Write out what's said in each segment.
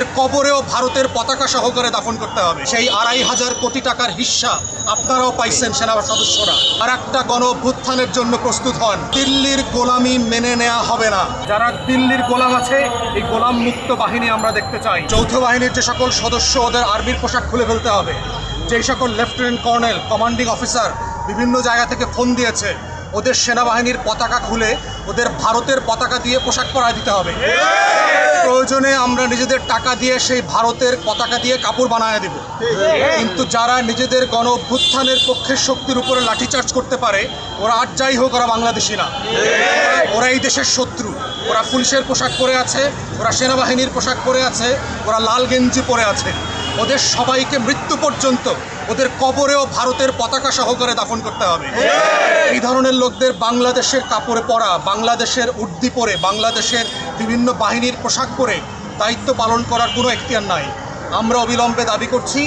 ওদের কবরেও ভারতের পতাকা সহকারে দাফন করতে হবে। সেই আড়াই হাজার কোটি টাকার হিস্সা আপনারাও পাইছেন সেনা সদস্যরা। আর একটা গণ অভ্যুত্থানের জন্য প্রস্তুত হন। দিল্লির গোলামি মেনে নেওয়া হবে না। যারা দিল্লির গোলাম আছে এই গোলাম মুক্ত বাহিনী আমরা দেখতে চাই। যৌথ বাহিনীর যে সকল সদস্য ওদের আর্মির পোশাক খুলে ফেলতে হবে। যেই সকল লেফটেন্যান্ট কর্নেল কমান্ডিং অফিসার বিভিন্ন জায়গা থেকে ফোন দিয়েছে ওদের সেনাবাহিনীর পতাকা খুলে ওদের ভারতের পতাকা দিয়ে পোশাক পরায় দিতে হবে। প্রয়োজনে আমরা নিজেদের টাকা দিয়ে সেই ভারতের পতাকা দিয়ে কাপড় বানায় দেব। কিন্তু যারা নিজেদের গণ অভ্যুত্থানের পক্ষের শক্তির উপরে লাঠিচার্জ করতে পারে, ওরা আর যাই হোক ওরা বাংলাদেশি না। ওরা এই দেশের শত্রু। ওরা পুলিশের পোশাক পরে আছে, ওরা সেনাবাহিনীর পোশাক পরে আছে, ওরা লাল গেঞ্জি পরে আছে। ওদের সবাইকে মৃত্যু পর্যন্ত ওদের কবরেও ভারতের পতাকা সহকারে দাফন করতে হবে। এই ধরনের লোকদের বাংলাদেশের কাপড়ে পরা বাংলাদেশের উর্দি পরে বাংলাদেশের বিভিন্ন বাহিনীর পোশাক পরে দায়িত্ব পালন করার কোনো এখতিয়ার নাই। আমরা অবিলম্বে দাবি করছি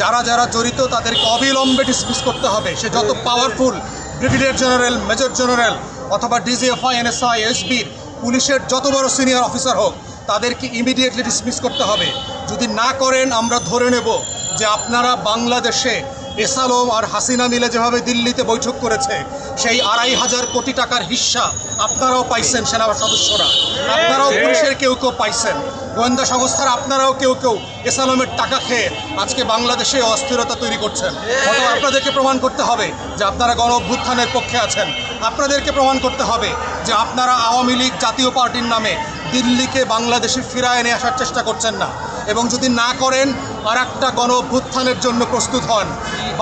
যারা যারা জড়িত তাদেরকে অবিলম্বে ডিসমিস করতে হবে। সে যত powerful brigadier general major general অথবা ডিজিএফআই এনএসআই এসবির পুলিশের যত বড় সিনিয়র অফিসার হোক তাদেরকে ইমিডিয়েটলি ডিসমিস করতে হবে। যদি না করেন আমরা ধরে নেব যে আপনারা বাংলাদেশে এসালম আর হাসিনা মিলে যেভাবে দিল্লিতে বৈঠক করেছে সেই আড়াই হাজার কোটি টাকার হিস্সা আপনারাও পাইছেন সেনা সদস্যরা আপনারাও পুলিশের কেউ কেউ পাইছেন। গোয়েন্দা সংস্থার আপনারাও কেউ কেউ এসালমের টাকা খেয়ে আজকে বাংলাদেশে অস্থিরতা তৈরি করছেন। অথবা আপনাদেরকে প্রমাণ করতে হবে যে আপনারা গণ অভ্যুত্থানের পক্ষে আছেন। আপনাদেরকে প্রমাণ করতে হবে যে আপনারা আওয়ামী লীগ জাতীয় পার্টির নামে দিল্লিকে বাংলাদেশে ফিরায় নিয়ে আসার চেষ্টা করছেন না। এবং যদি না করেন আর একটা গণ অভ্যুত্থানের জন্য প্রস্তুত হন।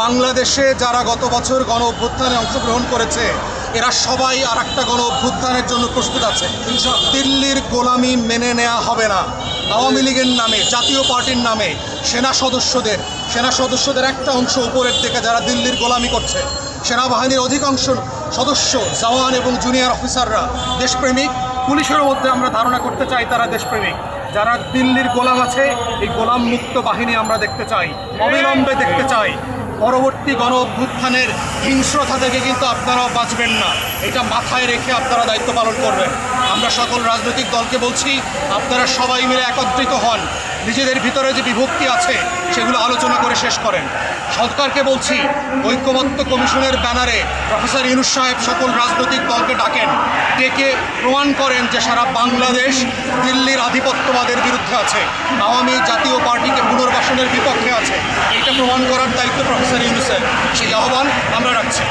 বাংলাদেশে যারা গত বছর গণ অভ্যুত্থানে অংশগ্রহণ করেছে, এরা সবাই আর একটা গণ অভ্যুত্থানের জন্য প্রস্তুত আছে। দিল্লির গোলামি মেনে নেওয়া হবে না। আওয়ামী লীগের নামে, জাতীয় পার্টির নামে সেনা সদস্যদের সেনা সদস্যদের একটা অংশ উপরের দিকে যারা দিল্লির গোলামি করছে সেনাবাহিনীর অধিকাংশ সদস্য, জওয়ান এবং জুনিয়র অফিসাররা দেশপ্রেমিক। পুলিশের মধ্যে আমরা ধারণা করতে চাই তারা দেশপ্রেমিক। যারা দিল্লির গোলাম আছে, এই গোলাম মুক্ত বাহিনী আমরা দেখতে চাই, অবিলম্বে দেখতে চাই। পরবর্তী গণ অভ্যুত্থানের হিংস্রতা থেকে কিন্তু আপনারাও বাঁচবেন না। এটা মাথায় রেখে আপনারা দায়িত্ব পালন করবেন। আমরা সকল রাজনৈতিক দলকে বলছি, আপনারা সবাই মিলে একত্রিত হন। নিজেদের ভিতরে যে বিভক্তি আছে, সেগুলো আলোচনা করে শেষ করেন। সরকারকে বলছি ঐক্যমত্য কমিশনের ব্যানারে প্রফেসর ইনুস সাহেব সকল রাজনৈতিক দলকে ডাকেন। ডেকে প্রমাণ করেন যে সারা বাংলাদেশ দিল্লির আধিপত্যবাদের বিরুদ্ধে আছে। আওয়ামী জাতীয় পার্টিকে পুনর্বাসনের বিপক্ষে আছে। এটা প্রমাণ করার দায়িত্ব প্রফেসর ইউনুসের সেই আহ্বান আমরা রাখছি।